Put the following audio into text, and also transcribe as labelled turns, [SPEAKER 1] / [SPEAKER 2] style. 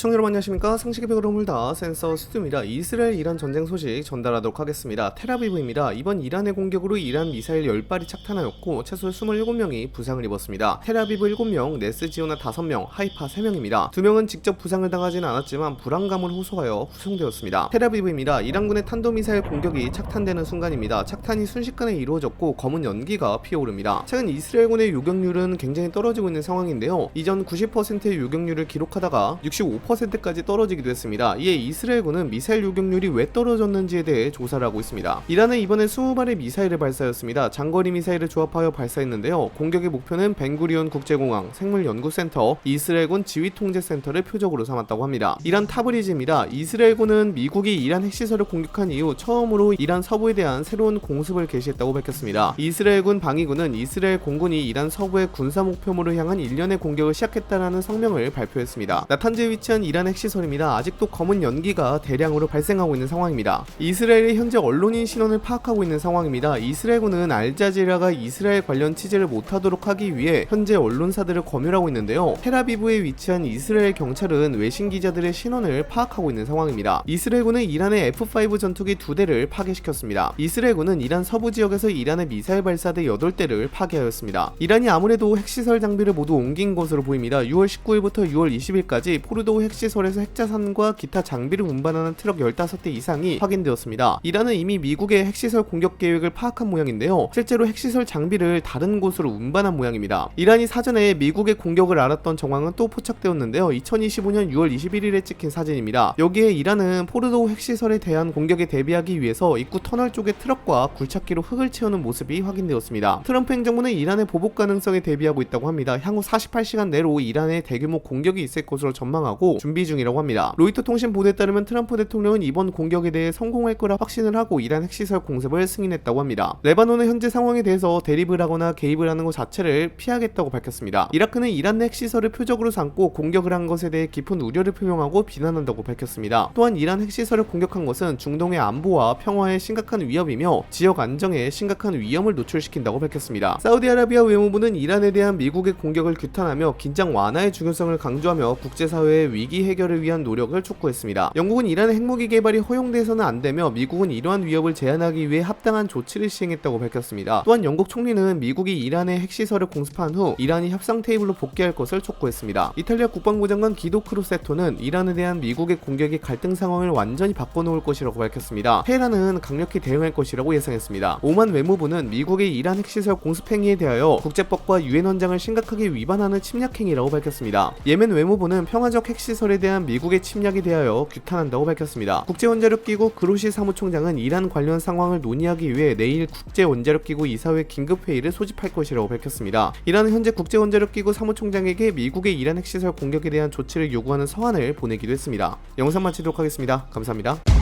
[SPEAKER 1] 시청자 여러분 안녕하십니까? 상식의 벽을 허물다. 센서 스튜입니다. 이스라엘 이란 전쟁 소식 전달하도록 하겠습니다. 테라비브입니다. 이번 이란의 공격으로 이란 미사일 10발이 착탄하였고 최소 27명이 부상을 입었습니다. 테라비브 7명 네스지오나 5명 하이파 3명입니다. 2명은 직접 부상을 당하지는 않았지만 불안감을 호소하여 후송되었습니다. 테라비브입니다. 이란군의 탄도미사일 공격이 착탄되는 순간입니다. 착탄이 순식간에 이루어졌고 검은 연기가 피어오릅니다. 최근 이스라엘군의 요격률은 굉장히 떨어지고 있는 상황인데요. 이전 90%의 요격률을 기록하다가 65% 까지 떨어지기도 했습니다. 이에 이스라엘군은 미사일 요격률이 왜 떨어졌는지에 대해 조사를 하고 있습니다. 이란은 이번에 20발의 미사일을 발사했습니다. 장거리 미사일을 조합하여 발사했는데요. 공격의 목표는 벤구리온 국제공항, 생물연구센터, 이스라엘군 지휘통제센터를 표적으로 삼았다고 합니다. 이란 타브리즈입니다. 이스라엘군은 미국이 이란 핵시설을 공격한 이후 처음으로 이란 서부에 대한 새로운 공습을 개시했다고 밝혔습니다. 이스라엘군 방위군은 이스라엘 공군이 이란 서부의 군사 목표물을 향한 일련의 공격을 시작했다라는 성명을 발표했습니다. 나탄즈에 위치한 이란 핵시설입니다. 아직도 검은 연기가 대량으로 발생하고 있는 상황입니다. 이스라엘의 현재 언론인 신원을 파악하고 있는 상황입니다. 이스라엘군은 알자지라가 이스라엘 관련 취재를 못하도록 하기 위해 현재 언론사들을 검열하고 있는데요. 테라비브에 위치한 이스라엘 경찰은 외신 기자들의 신원을 파악하고 있는 상황입니다. 이스라엘군은 이란의 F5 전투기 두 대를 파괴시켰습니다. 이스라엘군은 이란 서부 지역에서 이란의 미사일 발사대 8대를 파괴하였습니다. 이란이 아무래도 핵시설 장비를 모두 옮긴 것으로 보입니다. 6월 19일부터 6월 20일까지 포르도 핵 시설에서 핵자산과 기타 장비를 운반하는 트럭 15대 이상이 확인되었습니다. 이란은 이미 미국의 핵시설 공격 계획을 파악한 모양인데요. 실제로 핵시설 장비를 다른 곳으로 운반한 모양입니다. 이란이 사전에 미국의 공격을 알았던 정황은 또 포착되었는데요. 2025년 6월 21일에 찍힌 사진입니다. 여기에 이란은 포르도 핵시설에 대한 공격에 대비하기 위해서 입구 터널 쪽에 트럭과 굴착기로 흙을 채우는 모습이 확인되었습니다. 트럼프 행정부는 이란의 보복 가능성에 대비하고 있다고 합니다. 향후 48시간 내로 이란의 대규모 공격이 있을 것으로 전망하고 준비 중이라고 합니다. 로이터 통신 보도에 따르면 트럼프 대통령은 이번 공격에 대해 성공할 거라 확신을 하고 이란 핵시설 공습을 승인했다고 합니다. 레바논의 현재 상황에 대해서 대립을 하거나 개입을 하는 것 자체를 피하겠다고 밝혔습니다. 이라크는 이란 내 핵시설을 표적으로 삼고 공격을 한 것에 대해 깊은 우려를 표명하고 비난한다고 밝혔습니다. 또한 이란 핵시설을 공격한 것은 중동의 안보와 평화에 심각한 위협이며 지역 안정에 심각한 위험을 노출시킨다고 밝혔습니다. 사우디아라비아 외무부는 이란에 대한 미국의 공격을 규탄하며 긴장 완화의 중요성을 강조하며 국제사회의 위기 해결을 위한 노력을 촉구했습니다. 영국은 이란의 핵무기 개발이 허용돼서는 안 되며 미국은 이러한 위협을 제한하기 위해 합당한 조치를 시행했다고 밝혔습니다. 또한 영국 총리는 미국이 이란의 핵시설을 공습한 후 이란이 협상 테이블로 복귀할 것을 촉구했습니다. 이탈리아 국방부 장관 기도 크루세토는 이란에 대한 미국의 공격이 갈등 상황을 완전히 바꿔놓을 것이라고 밝혔습니다. 테헤란은 강력히 대응할 것이라고 예상했습니다. 오만 외무부는 미국의 이란 핵시설 공습 행위에 대하여 국제법과 유엔 헌장을 심각하게 위반하는 침략 행위라고 밝혔습니다. 예멘 외무부는 평화적 핵시설에 대한 미국의 침략에 대하여 규탄한다고 밝혔습니다. 국제원자력기구 그로시 사무총장은 이란 관련 상황을 논의하기 위해 내일 국제원자력기구 이사회 긴급회의를 소집할 것이라고 밝혔습니다. 이란은 현재 국제원자력기구 사무총장에게 미국의 이란 핵시설 공격에 대한 조치를 요구하는 서한을 보내기도 했습니다. 영상 마치도록 하겠습니다. 감사합니다.